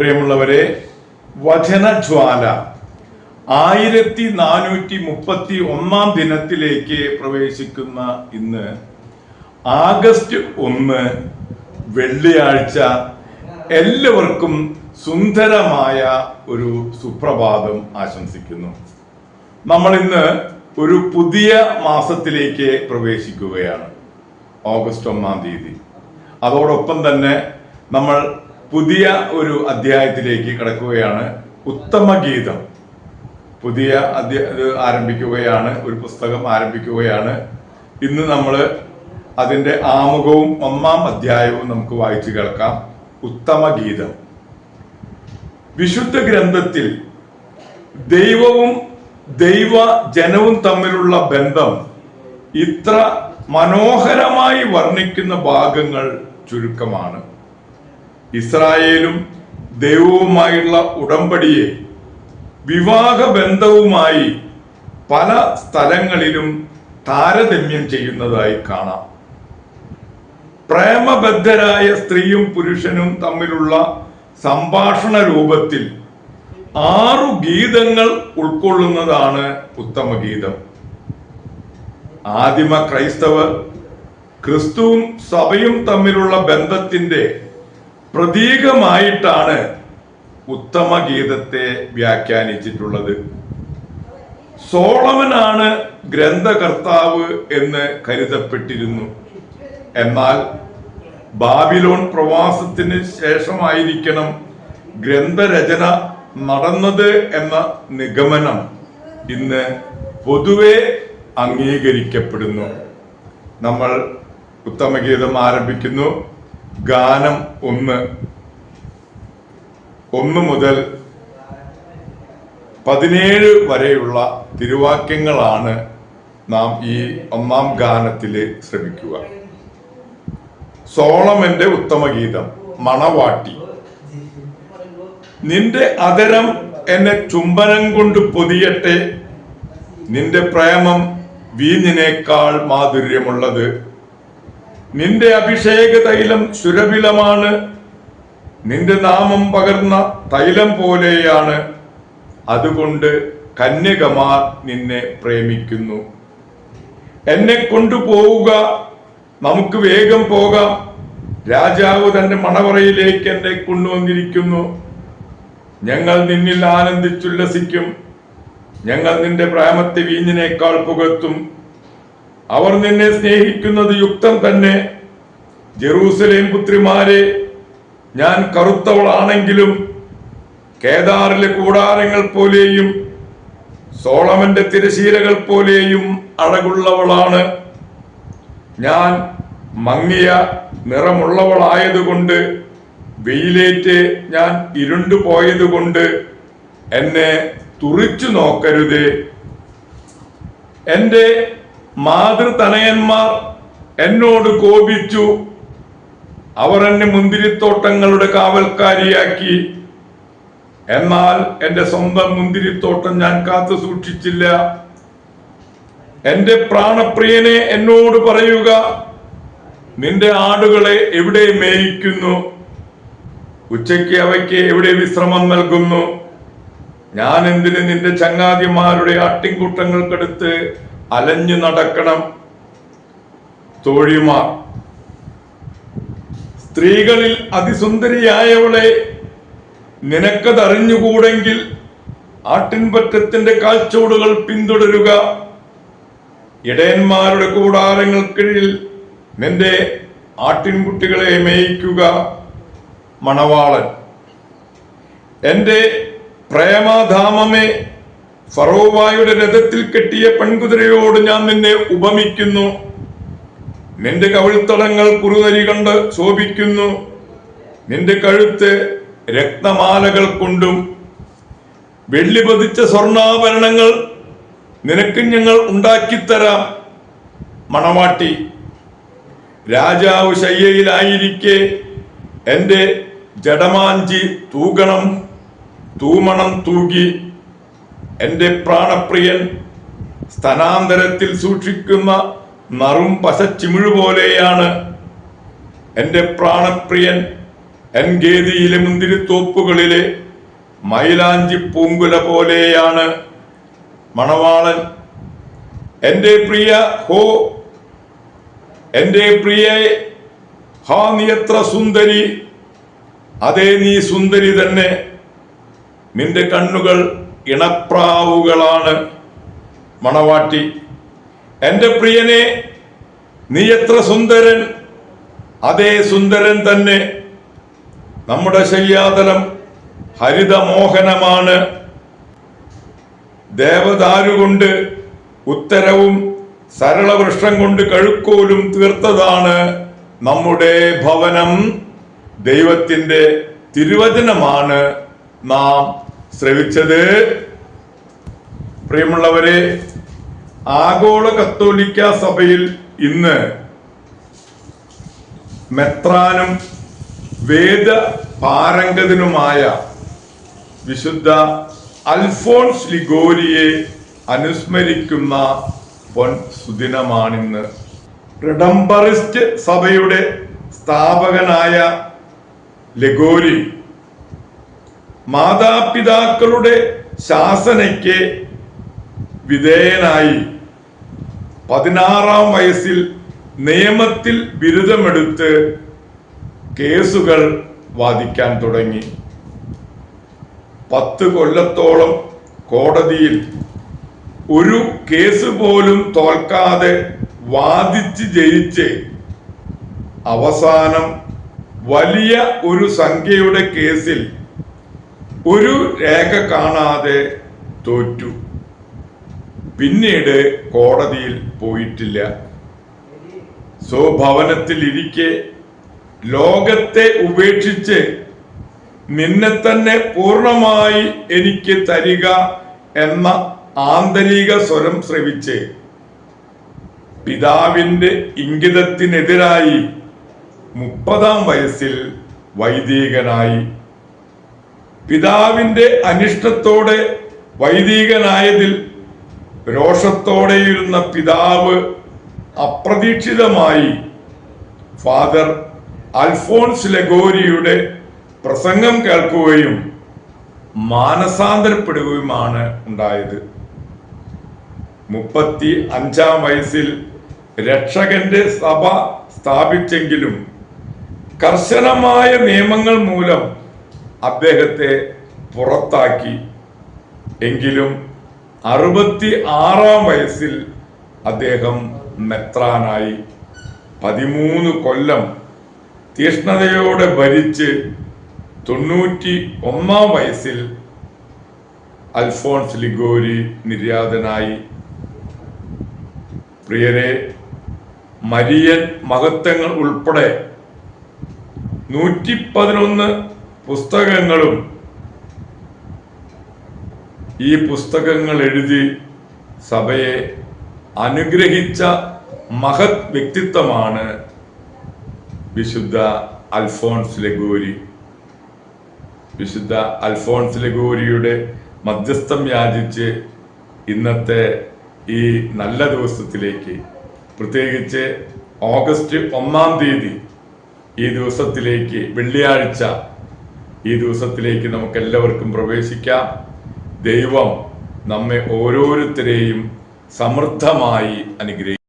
പ്രിയമുള്ളവരെ വചനജ്വാല ആയിരത്തി നാനൂറ്റി മുപ്പത്തി ഒന്നാം ദിനത്തിലേക്ക് പ്രവേശിക്കുന്ന ഇന്ന് ആഗസ്റ്റ് ഒന്ന് വെള്ളിയാഴ്ച എല്ലാവർക്കും സുന്ദരമായ ഒരു സുപ്രഭാതം ആശംസിക്കുന്നു. നമ്മൾ ഇന്ന് ഒരു പുതിയ മാസത്തിലേക്ക് പ്രവേശിക്കുകയാണ് ഓഗസ്റ്റ് ഒന്നാം തീയതി. അതോടൊപ്പം തന്നെ നമ്മൾ പുതിയ ഒരു അധ്യായത്തിലേക്ക് കടക്കുകയാണ്. ഉത്തമ ഗീതം. പുതിയ അധ്യ ആരംഭിക്കുകയാണ്. ഒരു പുസ്തകം ആരംഭിക്കുകയാണ്. ഇന്ന് നമ്മൾ അതിന്റെ ആമുഖവും ഒന്നാം അധ്യായവും നമുക്ക് വായിച്ചു കേൾക്കാം. ഉത്തമ ഗീതം. വിശുദ്ധ ഗ്രന്ഥത്തിൽ ദൈവവും ദൈവ ജനവും തമ്മിലുള്ള ബന്ധം ഇത്ര മനോഹരമായി വർണിക്കുന്ന ഭാഗങ്ങൾ ചുരുക്കമാണ്. ഇസ്രായേലും ദൈവവുമായുള്ള ഉടമ്പടിയെ വിവാഹ ബന്ധവുമായി പല സ്ഥലങ്ങളിലും താരതമ്യം ചെയ്യുന്നതായി കാണാം. പ്രേമബദ്ധരായ സ്ത്രീയും പുരുഷനും തമ്മിലുള്ള സംഭാഷണ രൂപത്തിൽ ആറു ഗീതങ്ങൾ ഉൾക്കൊള്ളുന്നതാണ് ഉത്തമ ഗീതം. ആദിമ ക്രൈസ്തവർ ക്രിസ്തുവും സഭയും തമ്മിലുള്ള ബന്ധത്തിന്റെ പ്രതീകമായിട്ടാണ് ഉത്തമ ഗീതത്തെ വ്യാഖ്യാനിച്ചിട്ടുള്ളത്. സോളമനാണ് ഗ്രന്ഥകർത്താവ് എന്ന് കരുതപ്പെട്ടിരുന്നു. എന്നാൽ ബാബിലോൺ പ്രവാസത്തിന് ശേഷമായിരിക്കണം ഗ്രന്ഥരചന നടന്നത് എന്ന നിഗമനം ഇന്ന് പൊതുവെ അംഗീകരിക്കപ്പെടുന്നു. നമ്മൾ ഉത്തമഗീതം ആരംഭിക്കുന്നു. ഗാനം ഒന്ന്. ഒന്ന് മുതൽ പതിനേഴ് വരെയുള്ള തിരുവാക്യങ്ങളാണ് നാം ഈ ഒന്നാം ഗാനത്തിൽ ശ്രമിക്കുക. സോളമന്റെ ഉത്തമഗീതം മണവാട്ടി. നിന്റെ അതരം എന്നെ ചുംബനം കൊണ്ട് പൊതിയട്ടെ. നിന്റെ പ്രേമം വീഞ്ഞിനേക്കാൾ മാധുര്യമുള്ളത് നിന്റെ അഭിഷേക തൈലം സുരഭിലമാണ്. നിന്റെ നാമം പകർന്ന തൈലം പോലെയാണ്. അതുകൊണ്ട് കന്യകമാർ നിന്നെ പ്രേമിക്കുന്നു. എന്നെ കൊണ്ടുപോവുക. നമുക്ക് വേഗം പോകാം. രാജാവ് തന്റെ മണവറയിലേക്ക് എന്നെ കൊണ്ടുവന്നിരിക്കുന്നു. ഞങ്ങൾ നിന്നിൽ ആനന്ദിച്ചുല്ലസിക്കും. ഞങ്ങൾ നിന്റെ പ്രേമത്തെ വീഞ്ഞിനേക്കാൾ പുകത്തും അവർ നിന്നെ സ്നേഹിക്കുന്നത് യുക്തം തന്നെ. ജെറൂസലേം പുത്രിമാരെ ഞാൻ കറുത്തവളാണെങ്കിലും കേദാറിലെ കൂടാരങ്ങൾ പോലെയും സോളമന്റെ തിരശീലകൾ പോലെയും അഴകുള്ളവളാണ്. ഞാൻ മങ്ങിയ നിറമുള്ളവളായതുകൊണ്ട് വെയിലേറ്റ് ഞാൻ ഇരുണ്ടു പോയതുകൊണ്ട് എന്നെ തുറിച്ചു നോക്കരുത്. എന്റെ മാതൃതനയന്മാർ എന്നോട് കോപിച്ചു. അവർ എന്നെ മുന്തിരിത്തോട്ടങ്ങളുടെ കാവൽക്കാരിയാക്കി. എന്നാൽ എന്റെ സ്വന്തം മുന്തിരിത്തോട്ടം ഞാൻ കാത്തു സൂക്ഷിച്ചില്ല. എന്റെ പ്രാണപ്രിയനെ എന്നോട് പറയുക നിന്റെ ആടുകളെ എവിടെ മേയിക്കുന്നു? ഉച്ചയ്ക്ക് അവയ്ക്ക് എവിടെ വിശ്രമം നൽകുന്നു? ഞാൻ എന്തിന് നിന്റെ ചങ്ങാതിമാരുടെ ആട്ടിൻകൂട്ടങ്ങൾക്കടുത്ത് അലഞ്ഞു നടക്കണം തോഴിമാർ. സ്ത്രീകളിൽ അതിസുന്ദരിയായവളെ നിനക്കതറിഞ്ഞുകൂടെങ്കിൽ ആട്ടിൻപറ്റത്തിന്റെ കാൽച്ചോടുകൾ പിന്തുടരുക. ഇടയന്മാരുടെ കൂടാരങ്ങൾക്കിടയിൽ നിന്റെ ആട്ടിൻകുട്ടികളെ മേയിക്കുക മണവാളൻ. എന്റെ പ്രേമധാമമേ ഫറോവായുടെ രഥത്തിൽ കെട്ടിയ പെൺകുതിരയോട് ഞാൻ നിന്നെ ഉപമിക്കുന്നു. നിന്റെ കവിൾത്തടങ്ങൾ കുറുനരി കണ്ട് ശോഭിക്കുന്നു. നിന്റെ കഴുത്ത് രക്തമാലകൾ കൊണ്ടും വെള്ളി പതിച്ച സ്വർണാഭരണങ്ങൾ നിനക്ക് ഞങ്ങൾ ഉണ്ടാക്കിത്തരാം. മണവാട്ടി രാജാവ് ശയ്യയിലായിരിക്കെ എന്റെ ജഡമാഞ്ചി തൂകണം തൂമണം തൂകി. എന്റെ പ്രാണപ്രിയൻ സ്ഥനാന്തരത്തിൽ സൂക്ഷിക്കുന്ന നറും പശച്ചിമിഴ് പോലെയാണ് എന്റെ പ്രാണപ്രിയൻ എൻഗേദിയിലെ മുന്തിരിത്തോപ്പുകളിലെ മൈലാഞ്ചി പൂങ്കുല പോലെയാണ് മണവാളൻ. എന്റെ പ്രിയ ഹോ എന്റെ പ്രിയ ഹാ നീ എത്ര സുന്ദരി. അതേ നീ സുന്ദരി തന്നെ. നിന്റെ കണ്ണുകൾ ഇണപ്രാവുകളാണ് മണവാട്ടി. എന്റെ പ്രിയനെ നീ എത്ര സുന്ദരൻ? അതേ സുന്ദരൻ തന്നെ. നമ്മുടെ ശയ്യാതലം ഹരിതമോഹനമാണ്. ദേവദാരുകൊണ്ട് ഉത്തരവും സരളവൃക്ഷം കൊണ്ട് കഴുക്കോലും തീർത്തതാണ് നമ്മുടെ ഭവനം. ദൈവത്തിന്റെ തിരുവചനമാണ് നാം ശ്രവിച്ചത്. പ്രിയമുള്ളവരെ ആഗോള കത്തോലിക്ക സഭയിൽ ഇന്ന് മെത്രാനും വേദ പാരംഗതനുമായ വിശുദ്ധ അൽഫോൺസ് ലിഗോരിയെ അനുസ്മരിക്കുന്ന പൊൻ സുദിനമാണിന്ന്. റിഡംബറിസ്റ്റ് സഭയുടെ സ്ഥാപകനായ ലെഗോരി മാതാപിതാക്കളുടെ ശാസനയ്ക്ക് വിധേയനായി പതിനാറാം വയസ്സിൽ നിയമത്തിൽ ബിരുദമെടുത്ത് കേസുകൾ വാദിക്കാൻ തുടങ്ങി. പത്ത് കൊല്ലത്തോളം കോടതിയിൽ ഒരു കേസ് പോലും തോൽക്കാതെ വാദിച്ച് ജയിച്ച് അവസാനം വലിയ ഒരു സംഖ്യയുടെ കേസിൽ ഒരു രേഖ കാണാതെ തോറ്റു. പിന്നീട് കോടതിയിൽ പോയിട്ടില്ല. സ്വഭവനത്തിൽ ഇരിക്കെ ലോകത്തെ ഉപേക്ഷിച്ച് നിന്നെ തന്നെ പൂർണമായി എനിക്ക് തരിക എന്ന ആന്തരിക സ്വരം ശ്രവിച്ച് പിതാവിന്റെ ഇംഗിതത്തിനെതിരായി മുപ്പതാം വയസ്സിൽ വൈദികനായി പിതാവിന്റെ അനിഷ്ടത്തോടെ വൈദികനായതിൽ രോഷത്തോടെയിരുന്ന പിതാവ് അപ്രതീക്ഷിതമായി ഫാദർ അൽഫോൺസ് ലഗോരിയുടെ പ്രസംഗം കേൾക്കുകയും മാനസാന്തരപ്പെടുകയുമാണ് ഉണ്ടായത്. മുപ്പത്തി അഞ്ചാം വയസ്സിൽ രക്ഷകന്റെ സഭ സ്ഥാപിച്ചെങ്കിലും കർശനമായ നിയമങ്ങൾ മൂലം അദ്ദേഹത്തെ പുറത്താക്കി. എങ്കിലും അറുപത്തി ആറാം വയസ്സിൽ അദ്ദേഹം മെത്രാനായി. പതിമൂന്ന് കൊല്ലം തീഷ്ണതയോടെ ഭരിച്ച് തൊണ്ണൂറ്റി ഒന്നാം വയസ്സിൽ അൽഫോൺസ് ലിഗോരി നിര്യാതനായി. പ്രിയരെ മരിയൻ മഹത്വങ്ങൾ ഉൾപ്പെടെ നൂറ്റി പതിനൊന്ന് പുസ്തകങ്ങളും ഈ പുസ്തകങ്ങൾ എഴുതി സഭയെ അനുഗ്രഹിച്ച മഹത് വ്യക്തിത്വമാണ് വിശുദ്ധ അൽഫോൺസ് ലഗോരി. വിശുദ്ധ അൽഫോൺസ് ലഗോരിയുടെ മധ്യസ്ഥം യാചിച്ച് ഇന്നത്തെ ഈ നല്ല ദിവസത്തിലേക്ക് പ്രത്യേകിച്ച് ഓഗസ്റ്റ് ഒന്നാം തീയതി ഈ ദിവസത്തിലേക്ക് വെള്ളിയാഴ്ച ഈ ദിവസത്തിലേക്ക് നമുക്ക് എല്ലാവർക്കും പ്രവേശിക്കാം. ദൈവം നമ്മെ ഓരോരുത്തരെയും സമൃദ്ധമായി അനുഗ്രഹിക്കും